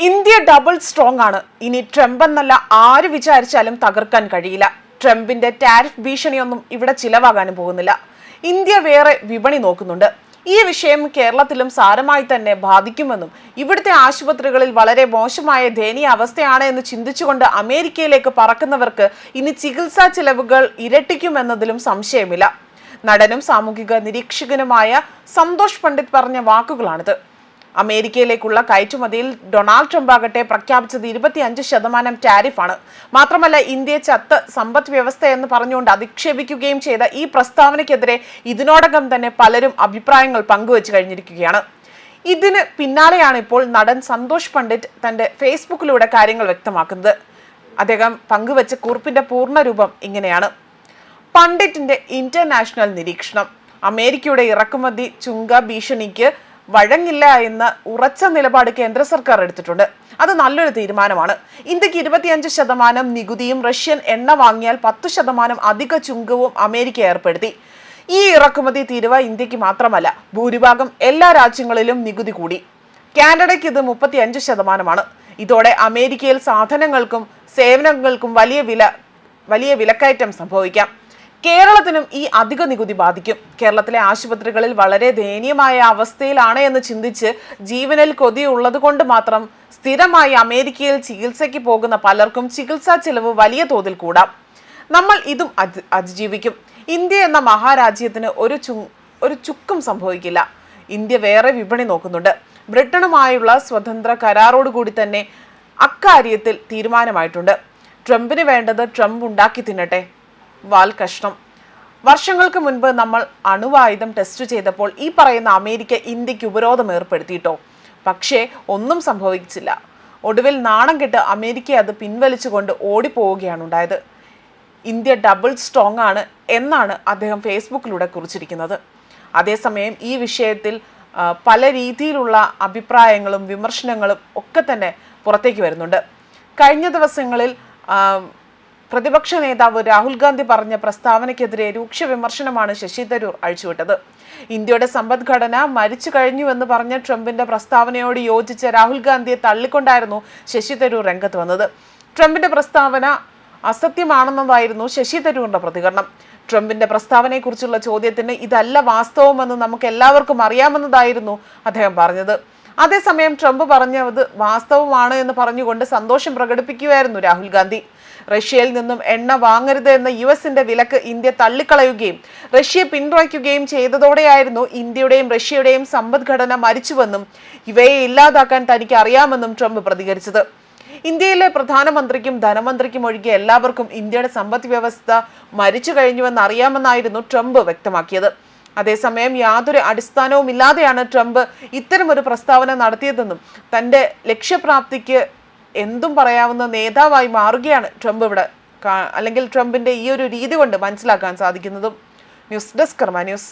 India double strong ആണ്. ഇനി Trump എന്നല്ല ആര് വിചാരിച്ചാലും തകർക്കാൻ കഴിയില്ല. ട്രംപിന്റെ ടാരിഫ് ഭീഷണിയൊന്നും ഇവിടെ ചിലവാകാനും പോകുന്നില്ല. ഇന്ത്യ വേറെ വിപണി നോക്കുന്നുണ്ട്. ഈ വിഷയം കേരളത്തിലും സാരമായി തന്നെ ബാധിക്കുമെന്നും ഇവിടുത്തെ ആശുപത്രികളിൽ വളരെ മോശമായ ദയനീയ അവസ്ഥയാണ് എന്ന് ചിന്തിച്ചുകൊണ്ട് അമേരിക്കയിലേക്ക് പറക്കുന്നവർക്ക് ഇനി ചികിത്സാ ചെലവുകൾ ഇരട്ടിക്കുമെന്നതിലും സംശയമില്ല. നടനും സാമൂഹിക നിരീക്ഷകനുമായ സന്തോഷ് പണ്ഡിറ്റ് പറഞ്ഞ വാക്കുകളാണിത്. അമേരിക്കയിലേക്കുള്ള കയറ്റുമതിയിൽ ഡൊണാൾഡ് ട്രംപ് ആകട്ടെ പ്രഖ്യാപിച്ചത് ഇരുപത്തിയഞ്ച് ശതമാനം ടാരിഫാണ്. മാത്രമല്ല ഇന്ത്യയെ ചത്ത് സമ്പദ് വ്യവസ്ഥ എന്ന് പറഞ്ഞുകൊണ്ട് അധിക്ഷേപിക്കുകയും ചെയ്ത ഈ പ്രസ്താവനയ്ക്കെതിരെ ഇതിനോടകം തന്നെ പലരും അഭിപ്രായങ്ങൾ പങ്കുവച്ചു കഴിഞ്ഞിരിക്കുകയാണ്. ഇതിന് പിന്നാലെയാണ് ഇപ്പോൾ നടൻ സന്തോഷ് പണ്ഡിറ്റ് തന്റെ ഫേസ്ബുക്കിലൂടെ കാര്യങ്ങൾ വ്യക്തമാക്കുന്നത്. അദ്ദേഹം പങ്കുവച്ച കുറിപ്പിന്റെ പൂർണരൂപം ഇങ്ങനെയാണ്. പണ്ഡിറ്റിന്റെ ഇന്റർനാഷണൽ നിരീക്ഷണം. അമേരിക്കയുടെ ഇറക്കുമതി ചുങ്ക ഭീഷണിക്ക് വഴങ്ങില്ല എന്ന് ഉറച്ച നിലപാട് കേന്ദ്ര സർക്കാർ എടുത്തിട്ടുണ്ട്. അത് നല്ലൊരു തീരുമാനമാണ്. ഇന്ത്യയ്ക്ക് ഇരുപത്തിയഞ്ച് ശതമാനം നികുതിയും റഷ്യൻ എണ്ണ വാങ്ങിയാൽ പത്ത് ശതമാനം അധിക ചുങ്കവും അമേരിക്ക ഏർപ്പെടുത്തി. ഈ ഇറക്കുമതി തീരുവ ഇന്ത്യയ്ക്ക് മാത്രമല്ല ഭൂരിഭാഗം എല്ലാ രാജ്യങ്ങളിലും നികുതി കൂടി. കാനഡയ്ക്ക് ഇത് മുപ്പത്തിയഞ്ച് ശതമാനമാണ്. ഇതോടെ അമേരിക്കയിൽ സാധനങ്ങൾക്കും സേവനങ്ങൾക്കും വലിയ വില വലിയ വിലക്കയറ്റം സംഭവിക്കാം. കേരളത്തിനും ഈ അധിക നികുതി ബാധിക്കും. കേരളത്തിലെ ആശുപത്രികളിൽ വളരെ ദയനീയമായ അവസ്ഥയിലാണ് എന്ന് ചിന്തിച്ച് ജീവനിൽ കൊതിയുള്ളത് കൊണ്ട് മാത്രം സ്ഥിരമായി അമേരിക്കയിൽ ചികിത്സയ്ക്ക് പോകുന്ന പലർക്കും ചികിത്സാ ചെലവ് വലിയ തോതിൽ കൂടാം. നമ്മൾ ഇതും അതിജീവിക്കും. ഇന്ത്യ എന്ന മഹാരാജ്യത്തിന് ഒരു ചു ഒരു ചുക്കും സംഭവിക്കില്ല. ഇന്ത്യ വേറെ വിപണി നോക്കുന്നുണ്ട്. ബ്രിട്ടനുമായുള്ള സ്വതന്ത്ര കരാറോടുകൂടി തന്നെ അക്കാര്യത്തിൽ തീരുമാനമായിട്ടുണ്ട്. ട്രംപിന് വേണ്ടത് ട്രംപ് ഉണ്ടാക്കി തിന്നട്ടെ. വാൽ കഷ്ണം. വർഷങ്ങൾക്ക് മുൻപ് നമ്മൾ അണുവായുധം ടെസ്റ്റ് ചെയ്തപ്പോൾ ഈ പറയുന്ന അമേരിക്ക ഇന്ത്യയ്ക്ക് ഉപരോധം ഏർപ്പെടുത്തിയിട്ടോ? പക്ഷേ ഒന്നും സംഭവിച്ചില്ല. ഒടുവിൽ നാണം കെട്ട് അമേരിക്ക അത് പിൻവലിച്ചുകൊണ്ട് ഓടിപ്പോവുകയാണ് ഉണ്ടായത്. ഇന്ത്യ ഡബിൾ സ്ട്രോങ് ആണ് എന്നാണ് അദ്ദേഹം ഫേസ്ബുക്കിലൂടെ കുറിച്ചിരിക്കുന്നത്. അതേസമയം ഈ വിഷയത്തിൽ പല രീതിയിലുള്ള അഭിപ്രായങ്ങളും വിമർശനങ്ങളും ഒക്കെ തന്നെ പുറത്തേക്ക് വരുന്നുണ്ട്. കഴിഞ്ഞ ദിവസങ്ങളിൽ പ്രതിപക്ഷ നേതാവ് രാഹുൽ ഗാന്ധി പറഞ്ഞ പ്രസ്താവനയ്ക്കെതിരെ രൂക്ഷ വിമർശനമാണ് ശശി തരൂർ അഴിച്ചുവിട്ടത്. ഇന്ത്യയുടെ സമ്പദ്ഘടന മരിച്ചു കഴിഞ്ഞുവെന്ന് പറഞ്ഞ ട്രംപിന്റെ പ്രസ്താവനയോട് യോജിച്ച രാഹുൽ ഗാന്ധിയെ തള്ളിക്കൊണ്ടായിരുന്നു ശശി തരൂർ രംഗത്ത് വന്നത്. ട്രംപിന്റെ പ്രസ്താവന അസത്യമാണെന്നതായിരുന്നു ശശി തരൂറിന്റെ പ്രതികരണം. ട്രംപിന്റെ പ്രസ്താവനയെക്കുറിച്ചുള്ള ചോദ്യത്തിന് ഇതല്ല വാസ്തവമെന്ന് നമുക്ക് എല്ലാവർക്കും അറിയാമെന്നതായിരുന്നു അദ്ദേഹം പറഞ്ഞത്. അതേസമയം ട്രംപ് പറഞ്ഞത് വാസ്തവമാണ് എന്ന് പറഞ്ഞുകൊണ്ട് സന്തോഷം പ്രകടിപ്പിക്കുകയായിരുന്നു രാഹുൽ ഗാന്ധി. റഷ്യയിൽ നിന്നും എണ്ണ വാങ്ങരുത് എന്ന യു എസിന്റെ വിലക്ക് ഇന്ത്യ തള്ളിക്കളയുകയും റഷ്യയെ പിന്തുണയ്ക്കുകയും ചെയ്തതോടെയായിരുന്നു ഇന്ത്യയുടെയും റഷ്യയുടെയും സമ്പദ്ഘടന മരിച്ചുവെന്നും ഇവയെ ഇല്ലാതാക്കാൻ തനിക്ക് അറിയാമെന്നും ട്രംപ് പ്രതികരിച്ചത്. ഇന്ത്യയിലെ പ്രധാനമന്ത്രിക്കും ധനമന്ത്രിക്കും ഒഴികെ എല്ലാവർക്കും ഇന്ത്യയുടെ സമ്പദ് വ്യവസ്ഥ മരിച്ചു കഴിഞ്ഞുവെന്ന് അറിയാമെന്നായിരുന്നു ട്രംപ് വ്യക്തമാക്കിയത്. അതേസമയം യാതൊരു അടിസ്ഥാനവും ഇല്ലാതെയാണ് ട്രംപ് ഇത്തരമൊരു പ്രസ്താവന നടത്തിയതെന്നും തന്റെ ലക്ഷ്യപ്രാപ്തിക്ക് എന്തും പറയാവുന്ന നേതാവായി മാറുകയാണ് ട്രംപ് ഇവിടെ അല്ലെങ്കിൽ ട്രംപിന്റെ ഈ ഒരു രീതി കൊണ്ട് മനസ്സിലാക്കാൻ സാധിക്കുന്നതും. News desk Karma news.